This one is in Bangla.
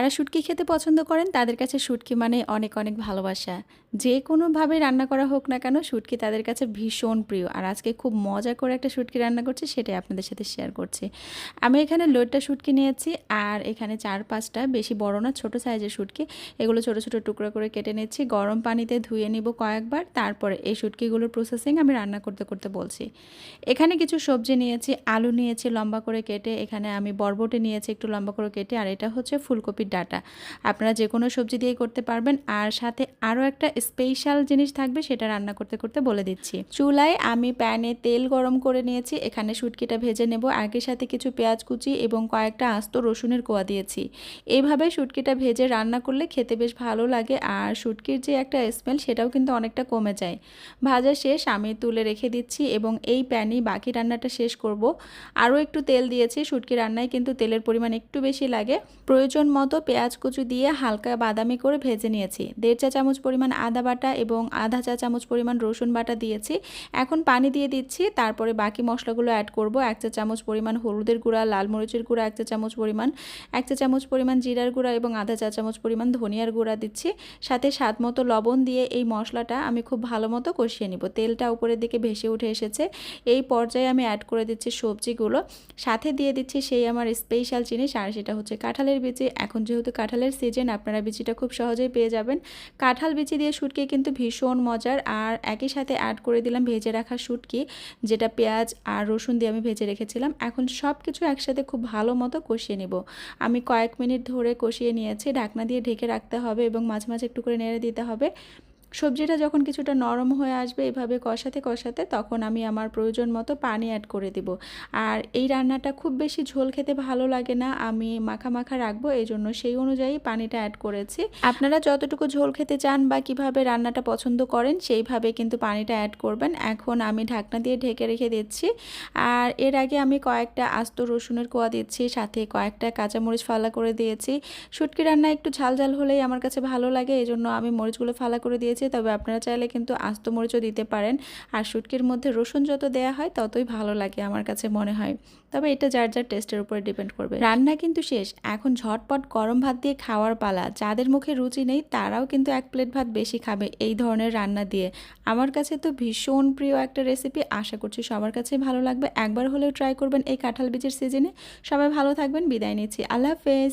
যারা শুটকি খেতে পছন্দ করেন, তাদের কাছে শুটকি মানে অনেক অনেক ভালোবাসা। যে কোনোভাবে রান্না করা হোক না কেন, শুটকি তাদের কাছে ভীষণ প্রিয়। আর আজকে খুব মজা করে একটা শুটকি রান্না করছি, সেটাই আপনাদের সাথে শেয়ার করছি। আমি এখানে লোডটা শুটকি নিয়েছি, আর এখানে চার পাঁচটা, বেশি বড় না, ছোট সাইজের শুটকি। এগুলো ছোট ছোট টুকরো করে কেটে নিচ্ছি, গরম পানিতে ধুয়ে নিব কয়েকবার, তারপরে এই শুটকিগুলোর প্রসেসিং আমি রান্না করতে করতে বলছি। এখানে কিছু সবজি নিয়েছি, আলু নিয়েছি লম্বা করে কেটে, এখানে আমি বরবটি নিয়েছি একটু লম্বা করে কেটে, আর এটা হচ্ছে ফুলকপির ডাটা। আপনারা যে কোনো সবজি দিয়েই করতে পারবেন। আর সাথে আরও একটা স্পেশাল জিনিস থাকবে, সেটা রান্না করতে করতে বলে দিচ্ছি। চুলায় আমি প্যানে তেল গরম করে নিয়েছি, এখানে শুটকিটা ভেজে নেব। আগের সাথে কিছু পেঁয়াজ কুচি এবং কয়েকটা আস্ত রসুনের কোয়া দিয়েছি। এইভাবে শুটকিটা ভেজে রান্না করলে খেতে বেশ ভালো লাগে আর শুটকির যে একটা স্মেল সেটাও কিন্তু অনেকটা কমে যায়। ভাজা শেষ, আমি তুলে রেখে দিচ্ছি এবং এই প্যানেই বাকি রান্নাটা শেষ করব। আরও একটু তেল দিয়েছি, শুটকি রান্নায় কিন্তু তেলের পরিমাণ একটু বেশি লাগে। প্রয়োজন মতো পেঁয়াজ কুচি দিয়ে হালকা বাদামি করে ভেজে নিয়েছি। দেড় চা চামচ পরিমাণ আদা বাটা এবং আধা চা চামচ পরিমাণ রসুন বাটা দিয়েছি। এখন পানি দিয়ে দিচ্ছি, তারপরে বাকি মশলাগুলো অ্যাড করব। এক চা চামচ পরিমাণ হলুদের গুঁড়া, লাল মরিচের গুঁড়া, এক চা চামচ পরিমাণ, এক চা চামচ পরিমাণ জিরার গুঁড়া এবং আধা চা চামচ পরিমাণ ধনিয়ার গুঁড়া দিচ্ছি। সাথে স্বাদ মতো লবণ দিয়ে এই মশলাটা আমি খুব ভালো মতো কষিয়ে নিব। তেলটা উপরের দিকে ভেসে উঠে এসেছে। এই পর্যায়ে আমি অ্যাড করে দিচ্ছি সবজিগুলো। সাথে দিয়ে দিচ্ছি সেই আমার স্পেশাল জিনিস, আর সেটা হচ্ছে কাঁঠালের বীজে এখন যেহেতু কাঁঠালের সিজন আপনারা বিচিটা খুব সহজেই পেয়ে যাবেন। কাঁঠাল বিচি দিয়ে শুটকি কিন্তু ভীষণ মজার। আর একই সাথে অ্যাড করে দিলাম ভেজে রাখা শুটকি, যেটা পেঁয়াজ আর রসুন দিয়ে আমি ভেজে রেখেছিলাম। এখন সব কিছু একসাথে খুব ভালো মতো কষিয়ে নেব। আমি কয়েক মিনিট ধরে কষিয়ে নিয়েছি। ঢাকনা দিয়ে ঢেকে রাখতে হবে এবং মাঝে মাঝে একটু করে নেড়ে দিতে হবে। সবজিটা যখন কিছুটা নরম হয়ে আসবে এভাবে কষাতে কষাতে তখন আমি আমার প্রয়োজন মতো পানি অ্যাড করে দিব। আর এই রান্নাটা খুব বেশি ঝোল খেতে ভালো লাগে না, আমি মাখা মাখা রাখব এই জন্য সেই অনুযায়ী পানিটা অ্যাড করেছি। আপনারা যতটুকু ঝোল খেতে চান বা কীভাবে রান্নাটা পছন্দ করেন, সেইভাবে কিন্তু পানিটা অ্যাড করবেন। এখন আমি ঢাকনা দিয়ে ঢেকে রেখে দিচ্ছি। আর এর আগে আমি কয়েকটা আস্ত রসুনের কোয়া দিচ্ছি, সাথে কয়েকটা কাঁচামরিচ ফালা করে দিয়েছি। শুটকি রান্না একটু ঝাল ঝাল হলেই আমার কাছে ভালো লাগে এই জন্য আমি মরিচগুলো ফালা করে দিয়েছি তবে আপনারা চাইলে কিন্তু আস্ত মরিচও দিতে পারেন। আর শুটকির মধ্যে রসুন যত দেয়া হয়, ততই ভালো লাগে আমার কাছে মনে হয়। তবে এটা যার যার টেস্টের উপরে ডিপেন্ড করবে। রান্না কিন্তু শেষ। এখন ঝটপট গরম ভাত দিয়ে খাওয়ার পালা। যাদের মুখে রুচি নেই, তারাও কিন্তু এক প্লেট ভাত বেশি খাবে এই ধরনের রান্না দিয়ে। আমার কাছে তো ভীষণ প্রিয় একটা রেসিপি আশা করছি সবার কাছে ভালো লাগবে। একবার হলেও ট্রাই করবেন এই কাঁঠাল বীজের সিজনে সবাই ভালো থাকবেন, বিদায় নিচ্ছি। আল্লাহ হাফেজ।